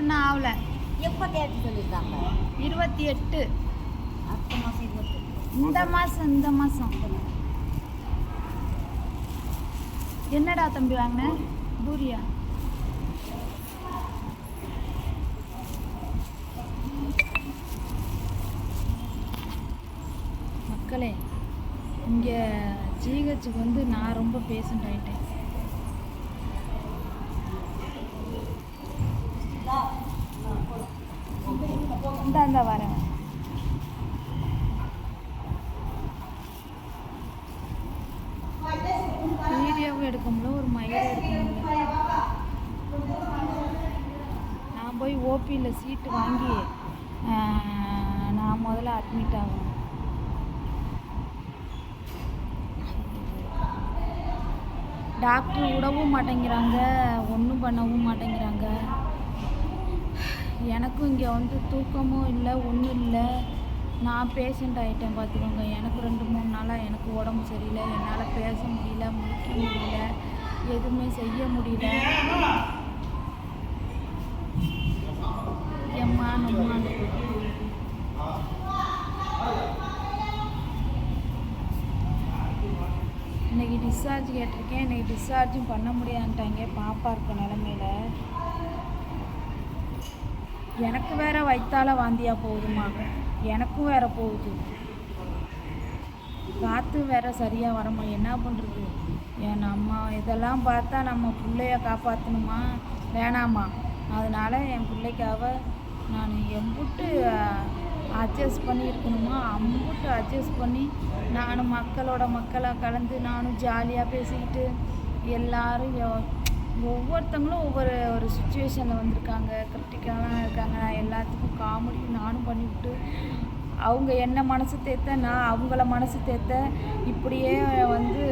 இன்னும் ஆகல. எப்போ டேட் சொல்லியிருக்காங்க? இருபத்தி எட்டு. அடுத்த மாதம் இருபத்தி இந்த மாதம் இந்த மாதம். என்னடா தம்பி வாங்கின? பூரியா மக்களே இங்கே ஜிஹெச்சுக்கு வந்து நான் ரொம்ப பேஷண்ட் ஆயிட்டேன். இந்த வரேன். வீடியோவும் எடுக்க முடியல ஒரு மயிரை நான் போய் ஓபியில் சீட்டு வாங்கி நான் முதல்ல அட்மிட் ஆகணும். டாக்டர் விடவும் மாட்டேங்கிறாங்க ஒன்றும் பண்ணவும் மாட்டேங்கிறாங்க. எனக்கும் இங்கே வந்து தூக்கமும் இல்லை ஒன்றும் இல்லை. நான் பேஷண்ட் ஆகிட்டேன் பார்த்துக்கோங்க எனக்கு ரெண்டு மூணு நாளாக எனக்கு உடம்பு சரியில்லை. என்னால் பேச முடியல முடிக்க முடியல எதுவுமே செய்ய முடியல. எம்மா நம்மா. இன்னைக்கு டிஸ்சார்ஜ் கேட்டிருக்கேன். இன்னைக்கு டிஸ்சார்ஜும் பண்ண முடியாதுன்ட்டாங்க. பாப்பா இருக்க நிலமையில. எனக்கு வேற வைத்தால வாந்தியா போகுதுமா எனக்கும் வேற போகுது. காற்று வேற சரியாக வரமா? என்ன பண்ணுறது என் நம்ம இதெல்லாம் பார்த்தா நம்ம பிள்ளைய காப்பாற்றணுமா வேணாமா? அதனால் என் பிள்ளைக்காக நான் எம்புட்டு அட்ஜஸ்ட் பண்ணி இருக்கணுமா? அம்புட்டு அட்ஜஸ்ட் பண்ணி நானும் மக்களோட மக்களாக கலந்து நானும் ஜாலியாக பேசிக்கிட்டு எல்லோரும் ஒவ்வொருத்தவங்களும் ஒவ்வொருத்தங்களும் ஒவ்வொரு ஒரு சுச்சுவேஷனில் வந்திருக்காங்க. கிரிட்டிக்கலாக இருக்காங்க. நான் எல்லாத்துக்கும் காமெடி நானும் பண்ணிவிட்டு அவங்க என்ன மனசு தேத்த நான் அவங்கள மனசு தேத்த இப்படியே வந்து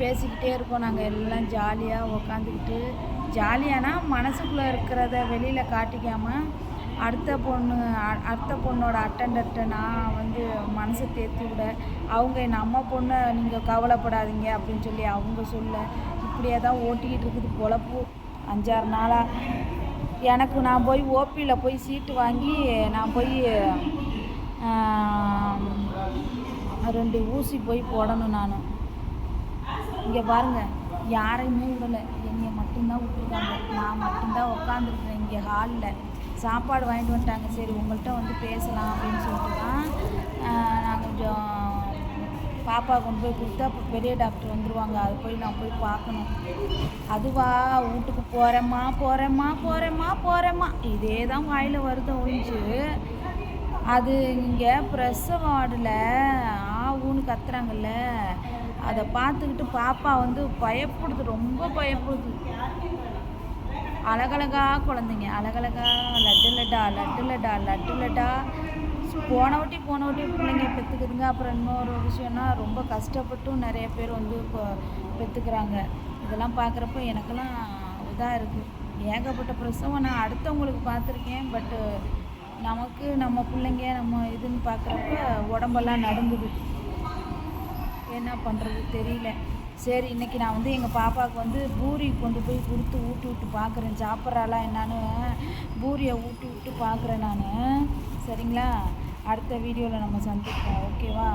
பேசிக்கிட்டே இருக்கோம். நாங்கள் எல்லாம் ஜாலியாக உக்காந்துக்கிட்டு ஜாலியானா மனசுக்குள்ளே இருக்கிறத வெளியில் காட்டிக்காமல் அடுத்த பொண்ணு அடுத்த பொண்ணோட அட்டண்டர்கிட்ட நான் வந்து மனசை தேத்தி விட அவங்க நம்ம பொண்ணை நீங்கள் கவலைப்படாதீங்க அப்படின்னு சொல்லி அவங்க சொல்ல இப்படியே தான் ஓட்டிக்கிட்டு இருக்குது பொழப்பு. அஞ்சாறு நாளாக எனக்கு நான் போய் ஓபியில் போய் சீட்டு வாங்கி நான் போய் ரெண்டு ஊசி போய் போடணும் நான். இங்கே பாருங்க யாரையுமே விடலை. என்னைய மட்டும்தான் விட்டுருக்காங்க. நான் மட்டும்தான் உட்காந்துருக்குறேன் இங்கே ஹாலில் சாப்பாடு வாங்கிட்டு வந்துட்டாங்க. சரி உங்கள்கிட்ட வந்து பேசலாம் அப்படின்னு சொல்லிட்டு தான் நான் கொஞ்சம் பாப்பா கொண்டு போய் கொடுத்தா அப்போ பெரிய டாக்டர் வந்துடுவாங்க அது போய் நான் போய் பார்க்கணும். அதுவா வீட்டுக்கு போகிறேம்மா போகிறேம்மா போகிறேம்மா போகிறேம்மா இதே தான் வாயில் வருது ஒழிஞ்சு. அது இங்கே பிரசவ வார்டில் ஆ ஊன்னு கத்துறாங்கல்ல. அதை பார்த்துக்கிட்டு பாப்பா வந்து பயப்படுது ரொம்ப பயப்படுது. அழகழகா குழந்தைங்க அழகழகா லட்டு லட்டா லட்டு லட்டா லட்டு லட்டா. போன வாட்டி போன வாட்டி பிள்ளைங்க பெற்றுக்குதுங்க அப்புறம் இன்னொரு விஷயம்னா ரொம்ப கஷ்டப்பட்டும் நிறைய பேர் வந்து இப்போ பெற்றுக்குறாங்க இதெல்லாம் பார்க்குறப்ப எனக்கெல்லாம் இதாக இருக்குது ஏகப்பட்ட பிரசவம். நான் அடுத்தவங்களுக்கு பார்த்துருக்கேன். பட்டு நமக்கு நம்ம பிள்ளைங்க நம்ம இதுன்னு பார்க்குறப்ப உடம்பெல்லாம் நடந்துது என்ன பண்ணுறது தெரியல. சரி இன்றைக்கி நான் வந்து எங்கள் பாப்பாவுக்கு வந்து பூரி கொண்டு போய் கொடுத்து ஊட்டி விட்டு பார்க்குறேன் சாப்பிட்றாளா என்னான்னு? பூரியை ஊட்டி விட்டு பார்க்குறேன் நான். சரிங்களா? அடுத்த வீடியோவில் நம்ம சந்திப்போம். ஓகேவா?